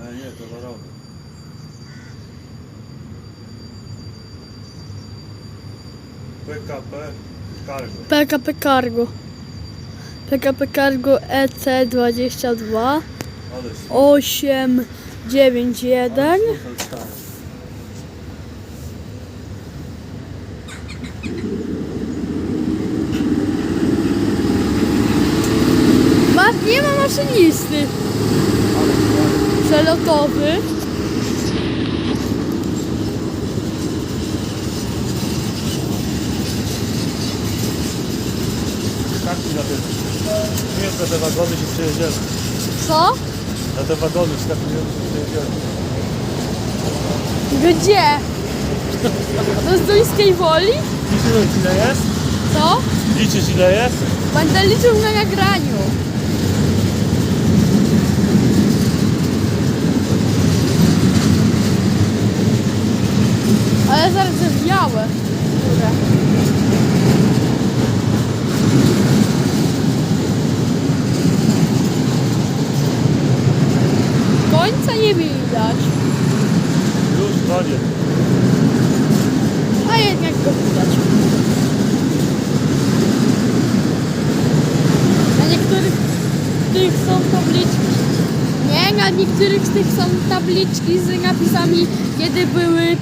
A nie, to warowy. PKP Cargo. PKP Cargo. PKP Cargo E EC22 Ale 891 stary. Ma, nie ma maszynisty. Przelotowy. Mi na. Nie wiem, na te wagony się przejedziemy. Co? Na te wagony skakujemy się przejedziemy. Gdzie? To jest do Iskiej Woli? Liczyłeś ile jest? Co? Liczysz ile jest? Będę liczył na nagraniu. Ale zaraz jest białe. Końca nie widać. Już koniec. A jednak go widać. Na niektórych tych są tabliczki. Nie, na niektórych z tych są tabliczki z napisami, kiedy były